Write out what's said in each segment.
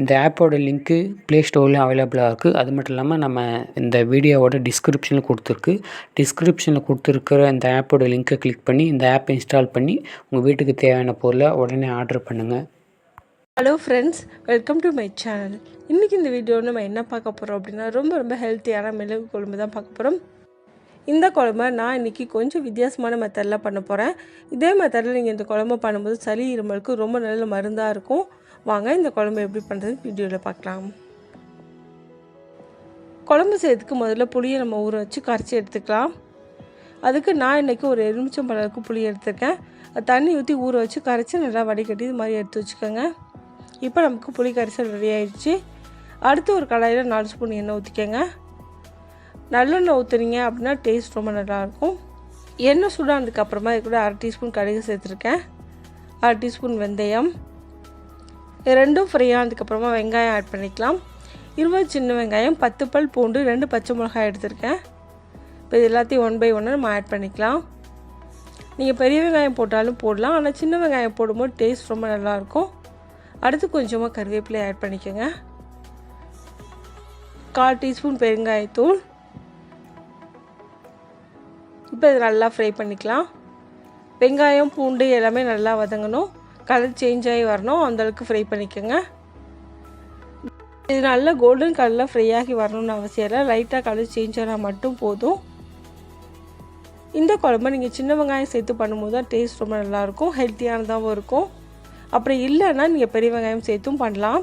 இந்த ஆப்போட link play ஸ்டோர்லேயும் அவைலபிளாக இருக்குது அது மட்டும் இல்லாமல் நம்ம இந்த வீடியோவோட டிஸ்கிரிப்ஷனில் கொடுத்துருக்கு. டிஸ்கிரிப்ஷனில் கொடுத்துருக்கிற இந்த ஆப்போட லிங்க்கை கிளிக் பண்ணி இந்த ஆப்பை இன்ஸ்டால் பண்ணி உங்கள் வீட்டுக்கு தேவையான பொருளை உடனே ஆர்டர் பண்ணுங்கள் hello friends welcome to my channel இன்றைக்கி இந்த வீடியோவில் நம்ம என்ன பார்க்க போகிறோம் அப்படின்னா ரொம்ப ரொம்ப ஹெல்த்தியான மிளகு குழம்பு தான் பார்க்க போகிறோம் இந்த குழம்ப நான் இன்றைக்கி கொஞ்சம் வித்தியாசமான மெத்தடில் பண்ண போகிறேன் இதே மெத்தடில் நீங்கள் இந்த குழம்பு பண்ணும்போது சளி இருமலுக்கு ரொம்ப நல்ல மருந்தாக இருக்கும். வாங்க இந்த குழம்பு எப்படி பண்ணுறதுன்னு வீடியோவில் பார்க்கலாம் குழம்பு செய்யறதுக்கு முதல்ல புளியை நம்ம ஊற வச்சு கரைச்சி எடுத்துக்கலாம். அதுக்கு நான் இன்றைக்கி ஒரு எலுமிச்சம் பழருக்கு புளி எடுத்துருக்கேன். தண்ணி ஊற்றி ஊற வச்சு கரைச்சி நல்லா வடிகட்டி இது மாதிரி எடுத்து வச்சுக்கோங்க. இப்போ நமக்கு புளி கரைசல் ரெடி ஆயிடுச்சு. அடுத்து ஒரு கடாயில் நாலு ஸ்பூன் எண்ணெய் ஊற்றிக்கோங்க நல்லெண்ணெய் ஊற்றுனீங்க அப்படின்னா டேஸ்ட் ரொம்ப நல்லாயிருக்கும். எண்ணெய் சூடானதுக்கப்புறமா இது கூட அரை டீஸ்பூன் கடுகு சேர்த்துருக்கேன். அரை டீஸ்பூன் வெந்தயம். ரெண்டும் ஃப்ரை ஆனதுக்கப்புறமா வெங்காயம் ஆட் பண்ணிக்கலாம். இருபது சின்ன வெங்காயம் பத்து பல் பூண்டு ரெண்டு பச்சை மிளகாய் எடுத்திருக்கேன். இப்போ இது எல்லாத்தையும் ஒன் பை ஒன்று நம்ம ஆட் பண்ணிக்கலாம். நீங்கள் பெரிய வெங்காயம் போட்டாலும் போடலாம். ஆனால் சின்ன வெங்காயம் போடும்போது டேஸ்ட் ரொம்ப நல்லாயிருக்கும். அடுத்து கொஞ்சமாக கருவேப்பிலை ஆட் பண்ணிக்கோங்க. கால் டீஸ்பூன் பெருங்காயத்தூள். இப்போ இது நல்லா ஃப்ரை பண்ணிக்கலாம். வெங்காயம் பூண்டு எல்லாமே நல்லா வதங்கணும். கலர் சேஞ்ச் ஆகி வரணும். அந்தளவுக்கு ஃப்ரை பண்ணிக்கோங்க. இது நல்லா கோல்டன் கலரில் ஃப்ரை ஆகி வரணும்னு அவசியம் இல்லை. லைட்டாக கலர் சேஞ்ச் ஆனால் மட்டும் போதும். இந்த குழம்பு நீங்கள் சின்ன வெங்காயம் சேர்த்து பண்ணும்போது தான் டேஸ்ட் ரொம்ப நல்லாயிருக்கும். ஹெல்த்தியானதாகவும் இருக்கும். அப்படி இல்லைன்னா நீங்கள் பெரிய வெங்காயம் சேர்த்தும் பண்ணலாம்.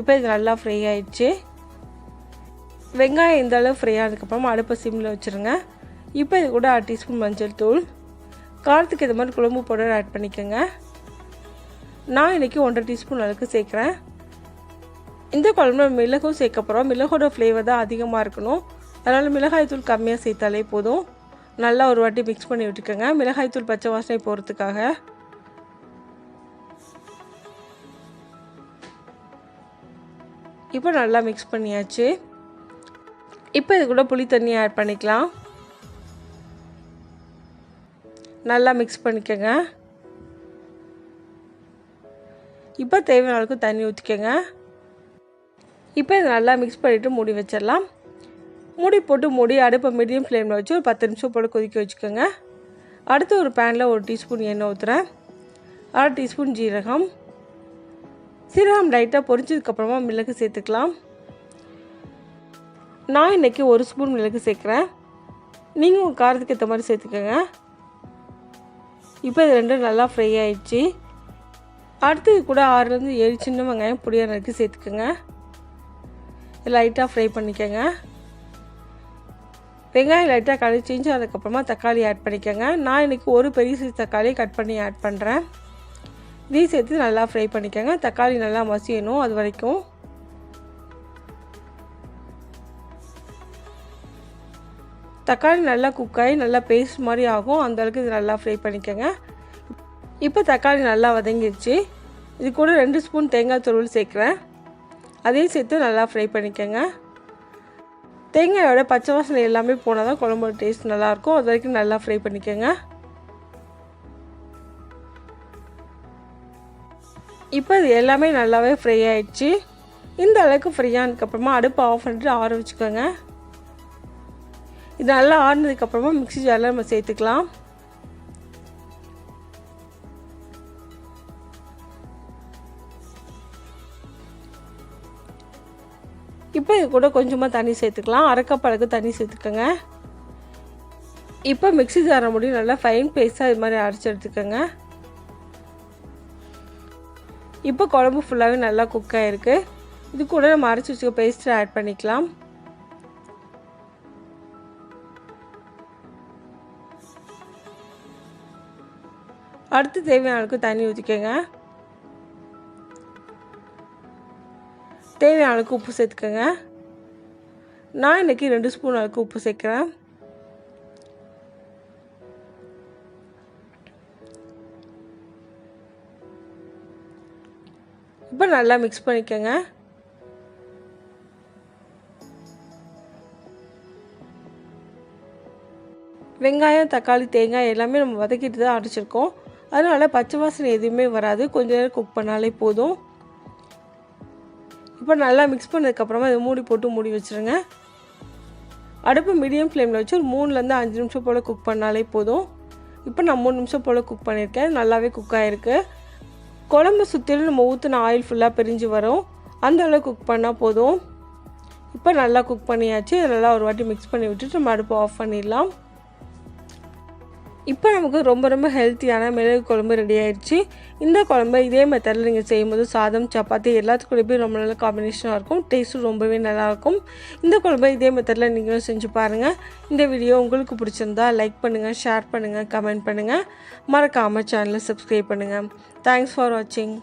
இப்போ இது நல்லா ஃப்ரை ஆயிடுச்சு. வெங்காயம் இந்த அளவு ஃப்ரை ஆனதுக்கப்புறம் அடுப்பை சிம்மில் வச்சுருங்க. இப்போ இது கூட அரை டீஸ்பூன் மஞ்சள் தூள். காரத்துக்கு இது மாதிரி குழம்பு பவுடர் ஆட் பண்ணிக்கோங்க. நான் இன்றைக்கி ஒன்றரை டீஸ்பூன் அளவுக்கு சேர்க்குறேன். இந்த குழம்புல மிளகும் சேர்க்க போகிறோம் மிளகோட ஃப்ளேவர் தான் அதிகமாக இருக்கணும். அதனால் மிளகாய் தூள் கம்மியாக சேர்த்தாலே போதும். நல்லா ஒரு வாட்டி மிக்ஸ் பண்ணி விட்டுக்கோங்க. மிளகாய்த்தூள் பச்சை வாசனை போகிறதுக்காக இப்போ நல்லா மிக்ஸ் பண்ணியாச்சு. இப்போ இது கூட புளி தண்ணி ஆட் பண்ணிக்கலாம். நல்லா மிக்ஸ் பண்ணிக்கோங்க. இப்போ தேவையான அளவுக்கு தண்ணி ஊற்றிக்கோங்க. இப்போ இதை நல்லா மிக்ஸ் பண்ணிவிட்டு மூடி வச்சிடலாம். மூடி போட்டு மூடி அடுப்பை மீடியம் ஃப்ளேமில் வச்சு ஒரு பத்து நிமிஷம் போட்டு கொதிக்க வச்சுக்கோங்க. அடுத்து ஒரு பேனில் ஒரு டீஸ்பூன் எண்ணெய் ஊற்றுறேன் அரை டீஸ்பூன் ஜீரகம். சீரகம் லைட்டாக பொரிச்சதுக்கப்புறமா மிளகு சேர்த்துக்கலாம். நான் இன்றைக்கி ஒரு ஸ்பூன் மிளகு சேர்க்குறேன். நீங்கள் உங்கள் காரத்துக்கு ஏற்ற மாதிரி சேர்த்துக்கோங்க. இப்போ இது ரெண்டும் நல்லா ஃப்ரை ஆயிடுச்சு. அடுத்து கூட ஆறுலேருந்து ஏழு சின்ன வெங்காயம் பொடியாக நறுக்கி சேர்த்துக்கோங்க. லைட்டாக ஃப்ரை பண்ணிக்கோங்க. வெங்காயம் லைட்டாக கலி செஞ்சு அதுக்கப்புறமா தக்காளி ஆட் பண்ணிக்கோங்க. நான் இன்றைக்கி ஒரு பெரிய சைஸ் தக்காளி கட் பண்ணி ஆட் பண்ணுறேன் இதையும் சேர்த்து நல்லா ஃப்ரை பண்ணிக்கோங்க. தக்காளி நல்லா மசியணும் அது வரைக்கும். தக்காளி நல்லா குக்காகி நல்லா பேஸ்ட் மாதிரி ஆகும். அந்தளவுக்கு இது நல்லா ஃப்ரை பண்ணிக்கோங்க. இப்போ தக்காளி நல்லா வதங்கிடுச்சு. இது கூட ரெண்டு ஸ்பூன் தேங்காய் துருவல் சேர்க்குறேன். அதையும் சேர்த்து நல்லா ஃப்ரை பண்ணிக்கோங்க. தேங்காயோட பச்சை வாசனை எல்லாமே போனால் தான் குழம்போட டேஸ்ட் நல்லாயிருக்கும். அது வரைக்கும் நல்லா ஃப்ரை பண்ணிக்கோங்க. இப்போ இது எல்லாமே நல்லாவே ஃப்ரை ஆயிடுச்சு. இந்த அளவுக்கு ஃப்ரை ஆனதுக்கப்புறமா அடுப்பு ஆஃப் பண்ணிட்டு ஆற வச்சுக்கோங்க. இது நல்லா ஆறினதுக்கப்புறமா மிக்சி ஜாரில் நம்ம சேர்த்துக்கலாம். இப்போ இது கூட கொஞ்சமாக தண்ணி சேர்த்துக்கலாம். அரைக்கப்பழகு தண்ணி சேர்த்துக்கோங்க. இப்போ மிக்சி தர முடியும் நல்லா ஃபைன் பேஸ்ட்டாக இது மாதிரி அரைச்சி எடுத்துக்கோங்க. இப்போ குழம்பு ஃபுல்லாகவே நல்லா குக் ஆகிருக்கு இது கூட நம்ம அரைச்சி வச்சுக்க பேஸ்ட்டை ஆட் பண்ணிக்கலாம். அடுத்து தேவையான அளவுக்கு தண்ணி ஊற்றிக்கோங்க தேவையான அளவுக்கு உப்பு சேர்த்துக்கோங்க. நான் இன்னைக்கு ரெண்டு ஸ்பூன் அளவுக்கு உப்பு சேர்க்குறேன். இப்போ நல்லா மிக்ஸ் பண்ணிக்கோங்க. வெங்காயம் தக்காளி தேங்காய் எல்லாமே நம்ம வதக்கிட்டு தான் அரைச்சிருக்கோம். அதனால் பச்சை வாசனை எதுவுமே வராது. கொஞ்ச நேரம் குக் பண்ணாலே போதும். இப்போ நல்லா மிக்ஸ் பண்ணதுக்கப்புறமா இதை மூடி போட்டு மூடி வச்சுருங்க. அடுப்பு மீடியம் ஃப்ளேமில் வச்சு ஒரு மூணுலேருந்து அஞ்சு நிமிஷம் போல் குக் பண்ணாலே போதும். இப்போ நான் மூணு நிமிஷம் போல் குக் பண்ணியிருக்கேன். நல்லாவே குக் ஆகிருக்கு குழம்பு சுற்றிலும் நம்ம ஊற்றின ஆயில் ஃபுல்லாக பிரிஞ்சு வரும். அந்த அளவு குக் பண்ணால் போதும். இப்போ நல்லா குக் பண்ணியாச்சு. நல்லா ஒரு வாட்டி மிக்ஸ் பண்ணி விட்டுட்டு நம்ம அடுப்பு ஆஃப் பண்ணிடலாம். இப்போ நமக்கு ரொம்ப ரொம்ப ஹெல்த்தியான மிளகு குழம்பு ரெடி ஆயிடுச்சு இந்த குழம்பு இதே மெத்தடில் நீங்கள் செய்யும்போது சாதம் சப்பாத்தி எல்லாத்துக்கூடயும் ரொம்ப நல்ல காம்பினேஷனாக இருக்கும். டேஸ்ட்டும் ரொம்பவே நல்லாயிருக்கும் இந்த குழம்பு இதே மெத்தடில் நீங்களும் செஞ்சு பாருங்கள் இந்த வீடியோ உங்களுக்கு பிடிச்சிருந்தா லைக் பண்ணுங்கள் ஷேர் பண்ணுங்கள் கமெண்ட் பண்ணுங்கள் மறக்காமல் சேனலை சப்ஸ்கிரைப் பண்ணுங்கள் தேங்க்ஸ் ஃபார் வாட்சிங்